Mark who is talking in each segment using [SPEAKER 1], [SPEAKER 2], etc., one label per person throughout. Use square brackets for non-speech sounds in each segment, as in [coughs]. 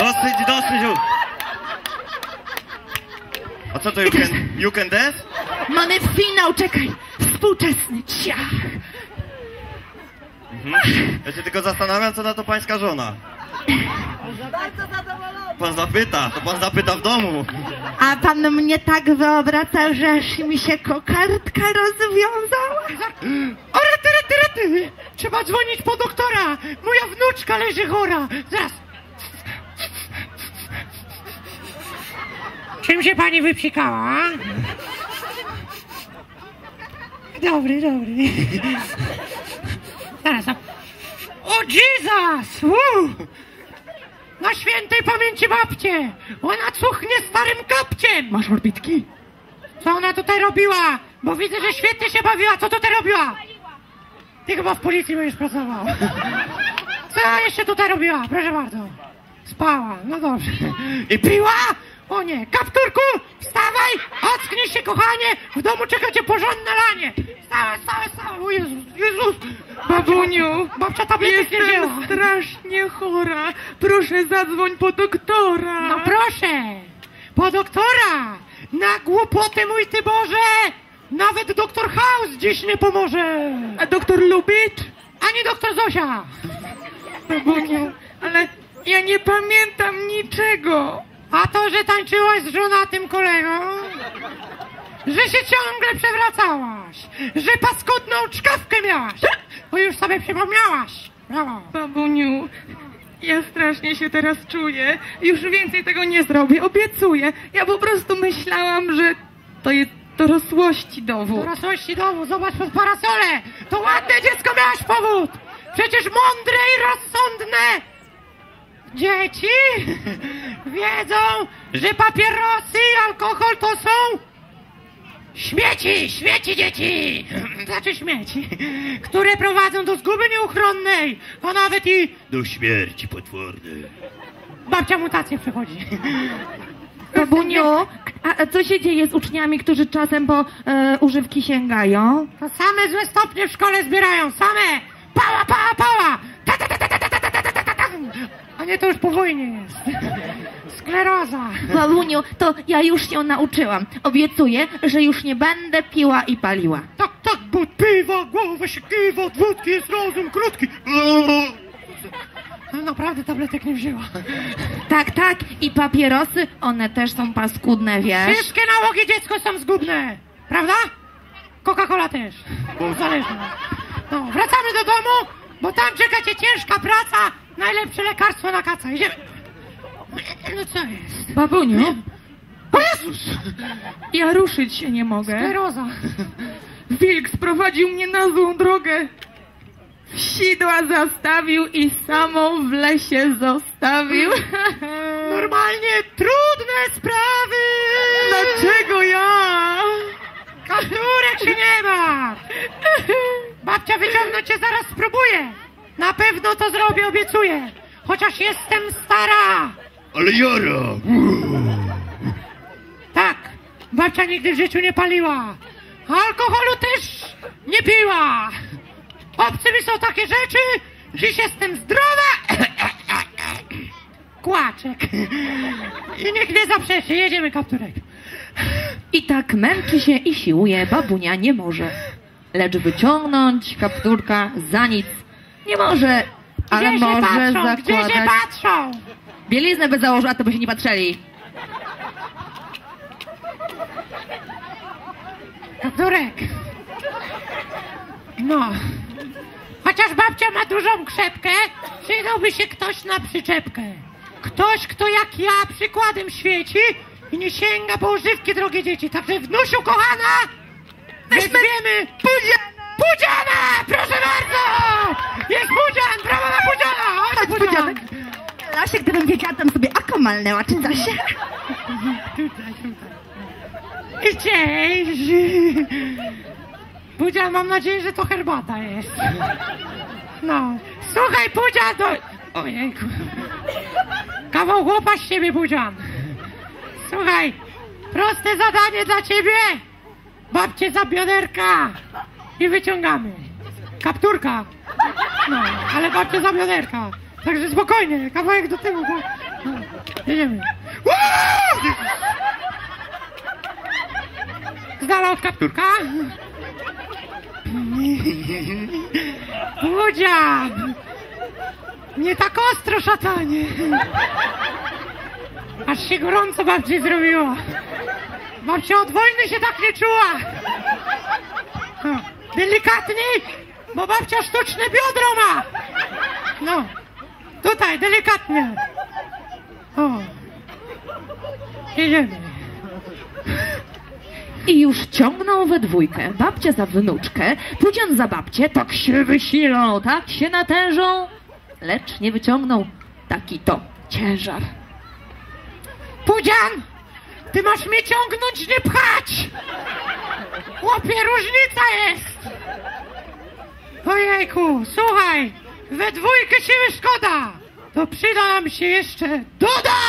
[SPEAKER 1] Dosyć, dosyć już. A co to you can, you can dance?
[SPEAKER 2] Mamy finał, czekaj. Współczesny ciach.
[SPEAKER 1] Ja się tylko zastanawiam, co na to pańska żona. Pan zapyta, to pan zapyta w domu.
[SPEAKER 2] A pan mnie tak wyobraca, że aż mi się kokardka rozwiązała?
[SPEAKER 3] O, rety, rety, rety! Trzeba dzwonić po doktora! Moja wnuczka leży chora! Zaraz! Czym się pani wypsikała? Dobry, dobry. Zaraz. a- O Jesus! Uu! Na świętej pamięci babcie! Ona cuchnie starym kapciem!
[SPEAKER 2] Masz orbitki?
[SPEAKER 3] Co ona tutaj robiła? Bo widzę, że świetnie się bawiła. Co tutaj robiła? Ty chyba w policji będziesz pracował. Co jeszcze tutaj robiła? Proszę bardzo. Spała. No dobrze. I piła? O nie. Kapturku, wstawaj! Ocknij się, kochanie! W domu czeka cię porządne lanie! Wstawaj, wstawaj, wstawaj! O Jezus, Jezus!
[SPEAKER 4] Babuniu,
[SPEAKER 3] Babcia tabletek nie wzięła.
[SPEAKER 4] jestem strasznie chora. Proszę zadzwoń po doktora.
[SPEAKER 3] No proszę! Po doktora! Na głupoty mój ty Boże! Nawet doktor House dziś nie pomoże!
[SPEAKER 4] A doktor Lubicz?
[SPEAKER 3] Ani doktor Zosia!
[SPEAKER 4] Babuniu, ale ja nie pamiętam niczego.
[SPEAKER 3] A to, że tańczyłaś z żonatym kolegą? Że się ciągle przewracałaś? Że paskudną czkawkę miałaś? Bo już sobie przypomniałaś! Brawo!
[SPEAKER 4] Babuniu, ja strasznie się teraz czuję. Już więcej tego nie zrobię, obiecuję. Ja po prostu myślałam, że to jest dorosłości dowód.
[SPEAKER 3] Dorosłości domu, zobacz pod parasole! To ładne dziecko miałaś powód! Przecież mądre i rozsądne dzieci wiedzą, że papierosy i alkohol to są śmieci, śmieci dzieci, znaczy śmieci, które prowadzą do zguby nieuchronnej, a nawet i do śmierci potwornej. Babcia mutację przechodzi.
[SPEAKER 2] Babuniu, a co się dzieje z uczniami, którzy czasem po e, używki sięgają?
[SPEAKER 3] To same złe stopnie w szkole zbierają, same! Pała, pała, pała! Ta, ta, ta, ta, ta, ta, ta, ta, ta, ta, ta, ta. A nie, to już po wojnie jest. Skleroza.
[SPEAKER 2] Babuniu, to ja już się nauczyłam. Obiecuję, że już nie będę piła i paliła.
[SPEAKER 3] Tak, tak, bo piwa głowa się kiwa, od wódki jest rozum krótki. No, naprawdę tabletek nie wzięła.
[SPEAKER 2] Tak, tak, i papierosy, one też są paskudne, wiesz?
[SPEAKER 3] Wszystkie nałogi dziecko są zgubne, prawda? Coca-Cola też, bo uzależnia. No, wracamy do domu, bo tam czeka cię ciężka praca, najlepsze lekarstwo na kaca. Idziemy. No co jest?
[SPEAKER 4] Babuniu,
[SPEAKER 3] O Jezus!
[SPEAKER 4] ja ruszyć się nie mogę.
[SPEAKER 3] Skleroza.
[SPEAKER 4] Wilk sprowadził mnie na złą drogę. Sidła zastawił i samą w lesie zostawił. [laughs]
[SPEAKER 3] Normalnie trudne sprawy!
[SPEAKER 4] Dlaczego ja?
[SPEAKER 3] Kachurek się nie ma! Babcia wyciągnąć cię zaraz spróbuje! Na pewno to zrobię, obiecuję! Chociaż jestem stara!
[SPEAKER 1] Ale Jara!
[SPEAKER 3] Tak, babcia nigdy w życiu nie paliła! Alkoholu też nie piła! Obcy mi są takie rzeczy! Dziś jestem zdrowa! [coughs] Kłaczek! I nikt nie zaprzeczy, jedziemy kapturek!
[SPEAKER 2] I tak męczy się i siłuje, babunia nie może. Lecz wyciągnąć kapturka za nic nie może, ale
[SPEAKER 3] Gdzie się
[SPEAKER 2] może
[SPEAKER 3] patrzą? Gdzie się
[SPEAKER 2] zakładać...
[SPEAKER 3] patrzą?
[SPEAKER 2] Bieliznę by założyła, to by się nie patrzeli.
[SPEAKER 3] Kapturek! No. Chociaż babcia ma dużą krzepkę, przydałby się ktoś na przyczepkę. Ktoś, kto jak ja przykładem świeci i nie sięga po używki, drogie dzieci. Także wnusiu kochana, weźmiemy Pudziana! Pudziana! Proszę bardzo! Jest Pudzian! Brawo na Pudziana! Chodź, Pudzian!
[SPEAKER 2] Lasie, gdybym wiedziała, tam sobie oko malnęła, czy coś?
[SPEAKER 3] Cześć! Pudzian, mam nadzieję, że to herbata jest. No. Słuchaj, Pudzian, to... Ojejku. Kawał chłopa z siebie, Pudzian. Słuchaj, proste zadanie dla ciebie. Babcie za bioderka i wyciągamy. Kapturka. No, ale babcie za bioderka. Także spokojnie, kawałek do tyłu. bo No, jedziemy. Z dala od kapturka. Budzia! Nie tak ostro, szatanie. Aż się gorąco babci zrobiło. Babcia od wojny się tak nie czuła. Delikatniej, bo babcia sztuczne biodro ma. No, tutaj, delikatnie. O, jedziemy.
[SPEAKER 2] I już ciągną we dwójkę. Babcia za wnuczkę, Pudzian za babcię, tak się wysilą, tak się natężą, lecz nie wyciągną taki to ciężar.
[SPEAKER 3] Pudzian, ty masz mnie ciągnąć, nie pchać. Chłopie, różnica jest. Ojejku, słuchaj, we dwójkę siły szkoda. To przyda nam się jeszcze Doda!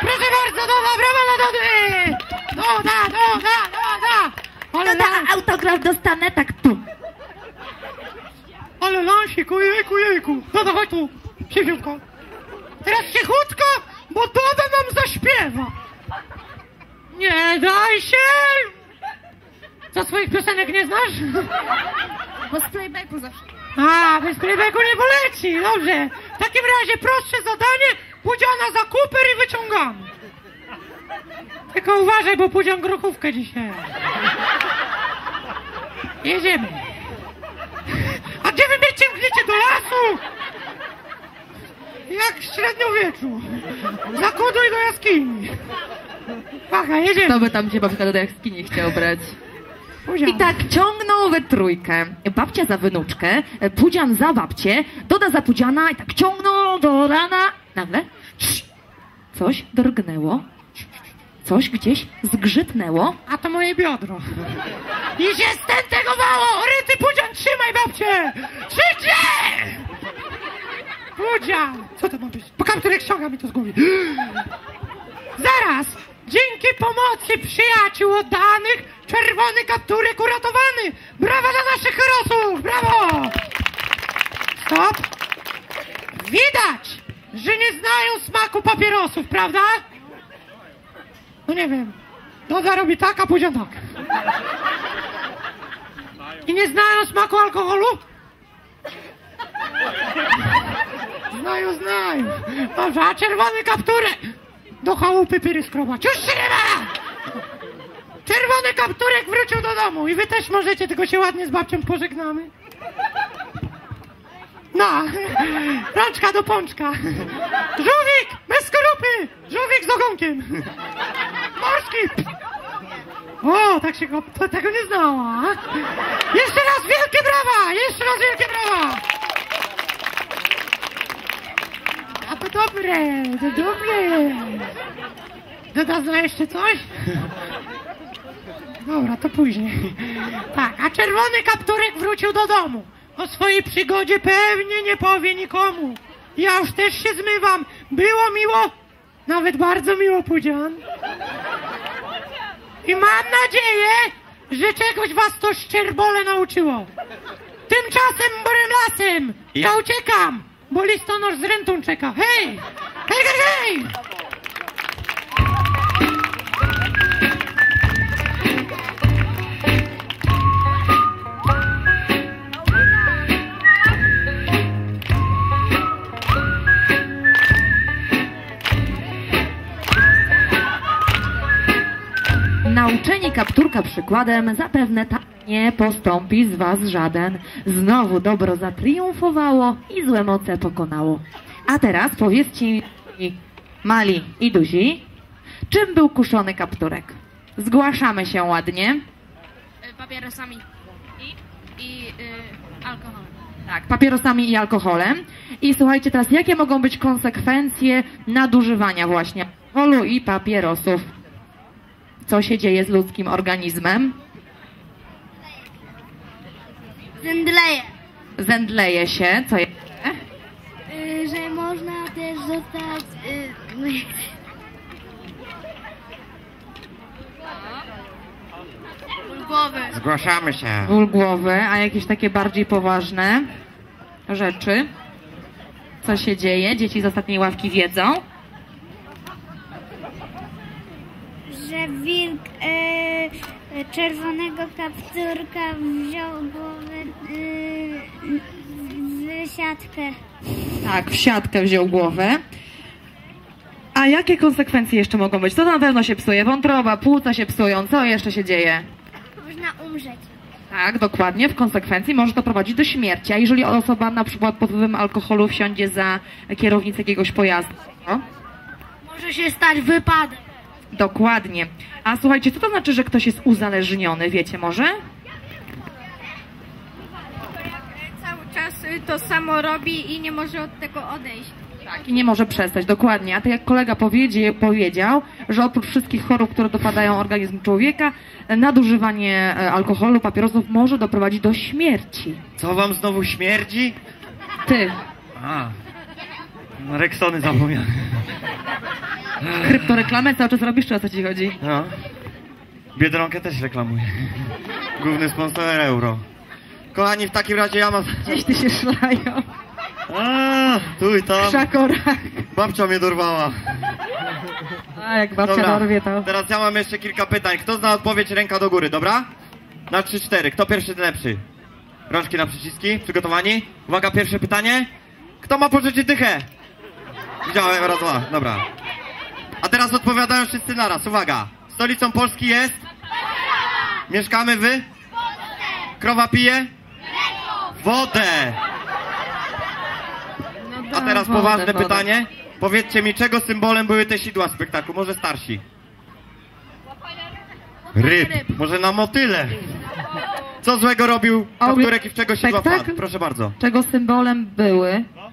[SPEAKER 3] Proszę bardzo, Doda, brawa dla Dody! Doda, Doda, Doda! Ale,
[SPEAKER 2] No
[SPEAKER 3] lan,
[SPEAKER 2] ta autograf dostanę tak tu.
[SPEAKER 3] ale lansik, ojejku, jejku. Doda, chodź tu, szybciutko. Teraz cichutko, bo Doda nam zaśpiewa. Nie daj się! Co, swoich piosenek nie znasz?
[SPEAKER 4] Bo z playbacku zawsze.
[SPEAKER 3] A, bez playbacku nie poleci, dobrze. W takim razie prostsze zadanie, Pudziana za kuper i wyciągamy. Tylko uważaj, bo Pudzian grochówkę dzisiaj. Jedziemy. A gdzie wy mnie ciągniecie do lasu? Jak w średniowieczu. Zakuduj do jaskini. Pacha, jedziemy.
[SPEAKER 2] Kto by tam cię babka do jaskini chciał brać? I tak ciągną we trójkę. Babcia za wnuczkę, Pudzian za babcię, Doda za Pudziana i tak ciągną do rana. Nagle coś drgnęło, coś gdzieś zgrzytnęło.
[SPEAKER 3] A to moje biodro. I się stętegowało! Ryty Pudzian, trzymaj babcię! Trzymcie! Pudzian! Co to ma być? Po kapturek ściąga mi to z głowy. Zaraz! Dzięki pomocy przyjaciół oddanych, czerwony kapturek uratowany! Brawa dla naszych herosów! Brawo! Stop! Widać, że nie znają smaku papierosów, prawda? No nie wiem. Doda robi tak, a Pudzian tak. I nie znają smaku alkoholu? Znają, znają. Dobrze, a czerwony kapturek do chałupy pyry skrobać. Już się nie da! Czerwony kapturek wrócił do domu i wy też możecie, tylko się ładnie z babcią pożegnamy. No, rączka do pączka. Żółwik, bez skorupy! Żółwik z ogonkiem. Morski! O, tak się go, tego nie znała. Jeszcze raz wielkie brawa! Jeszcze raz wielkie brawa! A to dobre, to dobre. Doda zna jeszcze coś? Dobra, to później. Tak, a czerwony kapturek wrócił do domu. O swojej przygodzie pewnie nie powie nikomu. Ja już też się zmywam. Było miło, nawet bardzo miło, Pudzian. I mam nadzieję, że czegoś was to szczerbole nauczyło. Tymczasem borem lasem ja uciekam, bo listonosz z rentą czeka. Hej! Hej, hej, hej!
[SPEAKER 2] Nauczeni kapturka przykładem, zapewne tak nie postąpi z was żaden. Znowu dobro zatriumfowało i złe moce pokonało. A teraz powiedzcie mi, mali i duzi, czym był kuszony kapturek? Zgłaszamy się ładnie.
[SPEAKER 4] Y, Papierosami i, i y, alkoholem.
[SPEAKER 2] Tak, papierosami i alkoholem. I słuchajcie teraz, jakie mogą być konsekwencje nadużywania właśnie alkoholu i papierosów? Co się dzieje z ludzkim organizmem?
[SPEAKER 5] Zemdleje.
[SPEAKER 2] Zędleje się, co jeszcze?
[SPEAKER 5] Y, że można też zostać... Y,
[SPEAKER 4] Głowy.
[SPEAKER 3] Zgłaszamy się.
[SPEAKER 2] Ból głowy, a jakieś takie bardziej poważne rzeczy? co się dzieje? Dzieci z ostatniej ławki wiedzą.
[SPEAKER 5] Że wilk e, czerwonego kapturka wziął głowę w siatkę.
[SPEAKER 2] Tak, w siatkę wziął głowę. A jakie konsekwencje jeszcze mogą być? To na pewno się psuje. Wątroba, płuca się psują. Co jeszcze się dzieje?
[SPEAKER 5] Można umrzeć.
[SPEAKER 2] Tak, dokładnie. W konsekwencji może to prowadzić do śmierci. A jeżeli osoba na przykład pod wpływem alkoholu wsiądzie za kierownicę jakiegoś pojazdu? No?
[SPEAKER 5] Może się stać wypadek.
[SPEAKER 2] Dokładnie. A słuchajcie, co to znaczy, że ktoś jest uzależniony? Wiecie może?
[SPEAKER 6] cały czas y, to samo robi i nie może od tego odejść.
[SPEAKER 2] Tak, i nie może przestać, dokładnie. A tak jak kolega powiedzie, powiedział, że oprócz wszystkich chorób, które dopadają organizm człowieka, nadużywanie e, alkoholu, papierosów może doprowadzić do śmierci.
[SPEAKER 1] Co wam znowu śmierdzi?
[SPEAKER 2] Ty,
[SPEAKER 1] A, na Rexony zapomniałem.
[SPEAKER 2] kryptoreklamę cały czas robisz, czy o co ci chodzi?
[SPEAKER 1] No. Biedronkę też reklamuję. Główny sponsor euro. Kochani, w takim razie ja mam...
[SPEAKER 2] Gdzieś ty się szlają.
[SPEAKER 1] A, tu i tam.
[SPEAKER 2] Szakorach.
[SPEAKER 1] Babcia mnie dorwała.
[SPEAKER 2] A jak babcia dorwie to...
[SPEAKER 1] teraz ja mam jeszcze kilka pytań. Kto zna odpowiedź, ręka do góry, dobra? Na 3-4. Kto pierwszy, ten lepszy. Rączki na przyciski. Przygotowani? Uwaga, pierwsze pytanie. Kto ma pożyczyć dychę? Widziałem, raz, dwa. Dobra. A teraz odpowiadają wszyscy naraz. Uwaga. Stolicą Polski jest? Mieszkamy wy? Krowa pije? Wodę. A teraz
[SPEAKER 2] wodę,
[SPEAKER 1] poważne
[SPEAKER 2] wodę.
[SPEAKER 1] pytanie. Powiedzcie mi, czego symbolem były te sidła spektaklu? Może starsi? Ryb. Może na motyle. Co złego robił kapturek i w czego sidła
[SPEAKER 2] Spektakl?
[SPEAKER 1] wpadł? Proszę bardzo.
[SPEAKER 2] Czego symbolem były? No.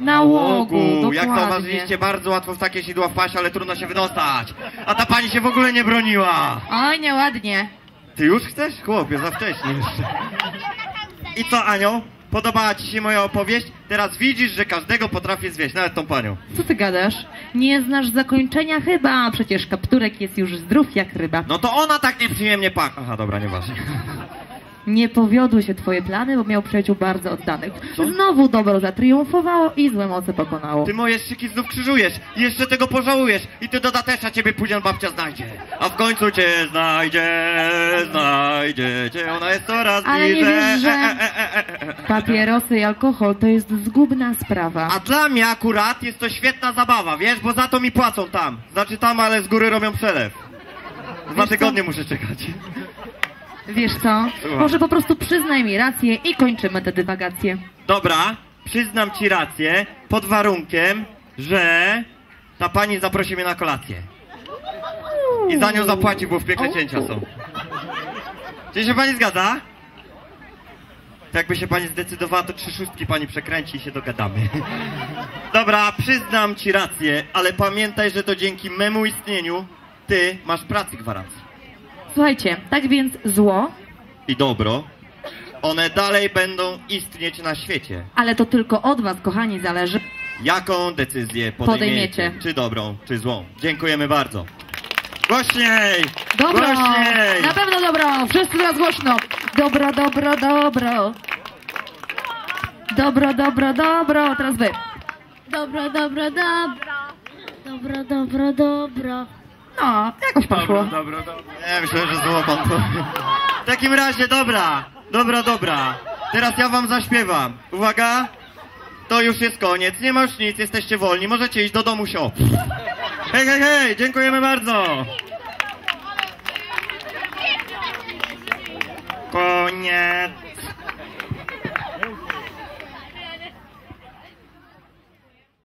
[SPEAKER 2] Na łogu,
[SPEAKER 1] Jak
[SPEAKER 2] dokładnie.
[SPEAKER 1] zauważyliście, bardzo łatwo w takie sidła wpaść, ale trudno się wydostać. A ta pani się w ogóle nie broniła.
[SPEAKER 2] Oj, nieładnie.
[SPEAKER 1] Ty już chcesz? Chłopie, za wcześnie jeszcze. I co, Anioł? Podobała ci się moja opowieść? Teraz widzisz, że każdego potrafię zwieść, nawet tą panią.
[SPEAKER 2] Co ty gadasz? Nie znasz zakończenia chyba, przecież kapturek jest już zdrów jak ryba.
[SPEAKER 1] No to ona tak nieprzyjemnie pa... Aha, dobra, nieważne.
[SPEAKER 2] Nie powiodły się twoje plany, bo miał przyjaciół bardzo oddanych. Znowu dobro zatriumfowało i złe moce pokonało.
[SPEAKER 1] Ty moje szyki znów krzyżujesz jeszcze tego pożałujesz i ty dodatesza ciebie później babcia znajdzie. A w końcu cię znajdzie, znajdzie cię, ona jest coraz
[SPEAKER 2] Ale nie
[SPEAKER 1] bliżej.
[SPEAKER 2] wiesz, że-
[SPEAKER 1] E, e, e, e, e, e.
[SPEAKER 2] Papierosy i alkohol to jest zgubna sprawa.
[SPEAKER 1] A dla mnie akurat jest to świetna zabawa, wiesz, bo za to mi płacą tam. Znaczy tam, ale z góry robią przelew. Dwa
[SPEAKER 2] Wiesz co?
[SPEAKER 1] tygodnie muszę czekać.
[SPEAKER 2] Wiesz co?
[SPEAKER 1] Słucham.
[SPEAKER 2] Może po prostu przyznaj mi rację i kończymy te dywagacje.
[SPEAKER 1] Dobra, przyznam ci rację, pod warunkiem, że ta pani zaprosi mnie na kolację. I za nią zapłaci, bo w piekle cięcia są. Czy się pani zgadza? To jakby się pani zdecydowała, to trzy szóstki pani przekręci i się dogadamy. [laughs] Dobra, przyznam ci rację, ale pamiętaj, że to dzięki memu istnieniu ty masz pracy gwarancję.
[SPEAKER 2] Słuchajcie, tak więc zło,
[SPEAKER 1] I dobro, one dalej będą istnieć na świecie.
[SPEAKER 2] ale to tylko od was, kochani, zależy.
[SPEAKER 1] Jaką decyzję podejmiecie?
[SPEAKER 2] Podejmiecie.
[SPEAKER 1] Czy dobrą, czy złą? Dziękujemy bardzo. Głośniej!
[SPEAKER 2] Dobro!
[SPEAKER 1] Głośniej!
[SPEAKER 2] Na pewno dobro! Wszyscy teraz głośno! Dobro, dobro, dobro! Dobro, dobro, dobro! Teraz wy.
[SPEAKER 5] Dobro, dobro, dobro. Dobro, dobro, dobro.
[SPEAKER 2] No, jakoś poszło.
[SPEAKER 1] Nie, myślę, że zło pan to. W takim razie, dobra, dobra, dobra. Teraz ja wam zaśpiewam. Uwaga! To już jest koniec, nie ma już nic, jesteście wolni, możecie iść do domu sio. Hej, hej, hej, dziękujemy bardzo. Koniec.